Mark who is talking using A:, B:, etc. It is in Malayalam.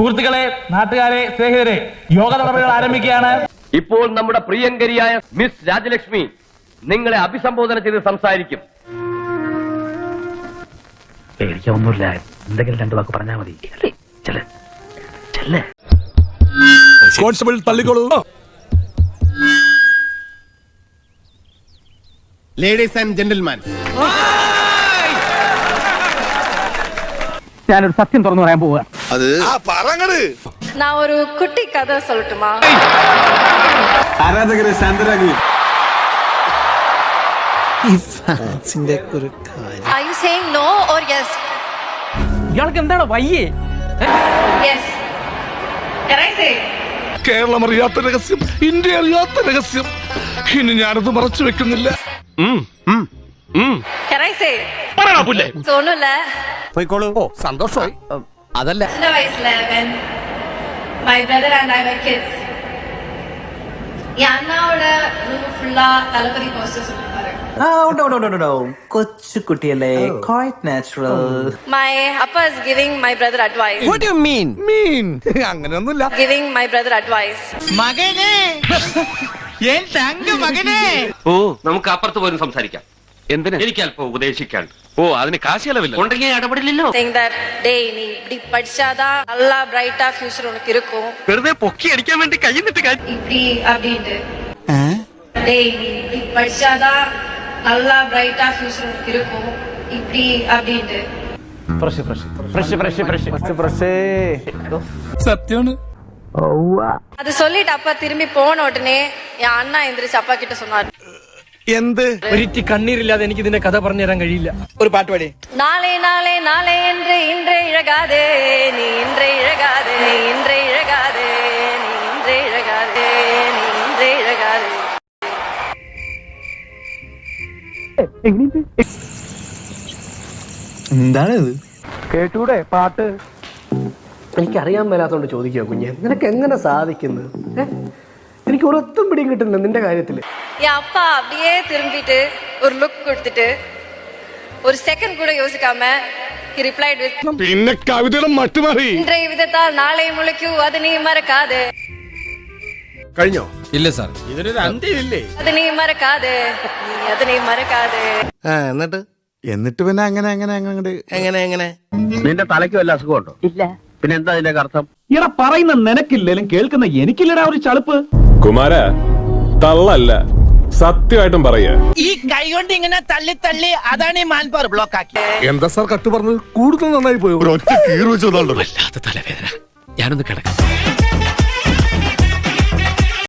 A: സുഹൃത്തുക്കളെ നാട്ടുകാരെ സ്നേഹിതരെ യോഗ നടപടികൾ ആരംഭിക്കുകയാണ്.
B: ഇപ്പോൾ നമ്മുടെ പ്രിയങ്കരിയായ മിസ് രാജലക്ഷ്മി നിങ്ങളെ അഭിസംബോധന ചെയ്ത് സംസാരിക്കും.
C: പേടിക്കൊന്നുമില്ല എന്തെങ്കിലും രണ്ടു വാക്ക് പറഞ്ഞാൽ മതി.
D: കോൺസ്റ്റബിൾ തള്ളിക്കോളൂ.
E: ലേഡീസ് ആൻഡ് ജെന്റിൽമാൻ
C: ഞാനൊരു സത്യം തുറന്നു പറയാൻ പോവുക.
D: ആ പറങ്ങട്
F: நான் ஒரு குட்டி கதை சொல்லட்டுமா
E: ആരാധകരെ ശാന്തരാകുവിൻ
F: Are you saying no or yes?
C: ഇയാൾക്ക് എന്താണ് വയ്യേ
F: Yes. Can I say?
D: Keralam അറിയാത്ത രഹസ്യം ഇന്ത്യ അറിയാത്ത രഹസ്യം ഇനി ഞാനത് മറച്ചു വെക്കുന്നില്ല
F: Can I say? ஒண்ணும் இல்ல
E: പോയിക്കോളൂ ഓ സന്തോഷമായി അതല്ല.
F: My brother and I were kids.
B: അപ്പുറത്ത് പോലും സംസാരിക്കാം. എന്തിനാ? എനിക്ക് അല്പം ഉപദേശിക്കാണ്ട് ഓ അതിന് കാശ് ചെലവില്ല ഉണ്ടെങ്കിൽ ഇടപെടില്ലല്ലോ
F: Saying that, டேய் நீ இப்படி படிச்சாதான் நல்லா பிரைட்டா ஃபியூச்சர் உனக்கு இருக்கும்
B: വെറുതെ പൊക്കി അടിക്കാൻ വേണ്ടി കൈന്നിട്ട്
F: இப்படி அப்படின்ட்டு டேய் நீ இப்படி படிச்சாதான் நல்லா பிரைட்டா ஃபியூச்சர் உனக்கு இருக்கும் இப்படி அப்படின்ட்டு
D: സത്യമാണ്
F: அது சொல்லிட்டு அப்பா திரும்பி போன உடனே என் அண்ணா எந்திரிச்சு அப்பா கிட்ட சொன்னார்
D: എന്ത്
C: ഒരിറ്റി കണ്ണീരില്ലാതെ എനിക്ക് ഇതിന്റെ കഥ പറഞ്ഞു തരാൻ കഴിയില്ല
D: ഒരു പാട്ട് പാടി
F: நாளே நாளே நாளே என்று இன்றே இழகாதே நீ இன்றே இழகாதே நீ இன்றே இழகாதே நீ இன்றே இழகாதே நீ இன்றே இழகாதே
G: എന്താണിത്
C: കേട്ടൂടെ പാട്ട് എനിക്കറിയാൻ മേലാത്തോണ്ട് ചോദിക്കുക കുഞ്ഞെ നിനക്ക് എങ്ങനെ സാധിക്കുന്നു ഏ? എനിക്ക് ഒരൊത്തും പിടിയും കിട്ടുന്നില്ല നിന്റെ കാര്യത്തില്
F: என் அப்பா அப்படியே திரும்பிட்டு ஒரு லுக் கொடுத்துட்டு ஒரு செகண்ட் கூட யோசிக்காம he replied with
D: പിന്നെ കവിതയുടെ മട്ടുമാറി
F: இன்றைய விதத்தால் நாளை முளைக்கும் அது நீ மறக்காது
E: കഴിഞ്ഞോ
F: அது நீ மறக்காது நீ அது நீ மறக்காது
E: ആ എന്നിട്ട്
D: എന്നിട്ട് പിന്നെ അങ്ങനെ അങ്ങനെ അങ്ങനെ
E: എങ്ങനെ എങ്ങനെ
B: നിന്റെ തലയ്ക്ക് വല്ല അസുഖമുണ്ടോ ഇല്ല പിന്നെ എന്താ അതിന്റെ അർത്ഥം
C: ഇട പറയുന്ന നിനക്കില്ലേലും കേൾക്കുന്ന എനിക്കില്ലടാ ഒരു ചളുപ്പ്
H: കുമാര തള്ളല്ല സത്യമായിട്ടും പറയുക.
D: എന്താ സാർ കട്ട് പറഞ്ഞത്? കൂടുതൽ നന്നായി പോയോ? ഒറ്റ കീറ് വെച്ചു
C: തലവേദന. ഞാനൊന്ന് കിടക്കാം.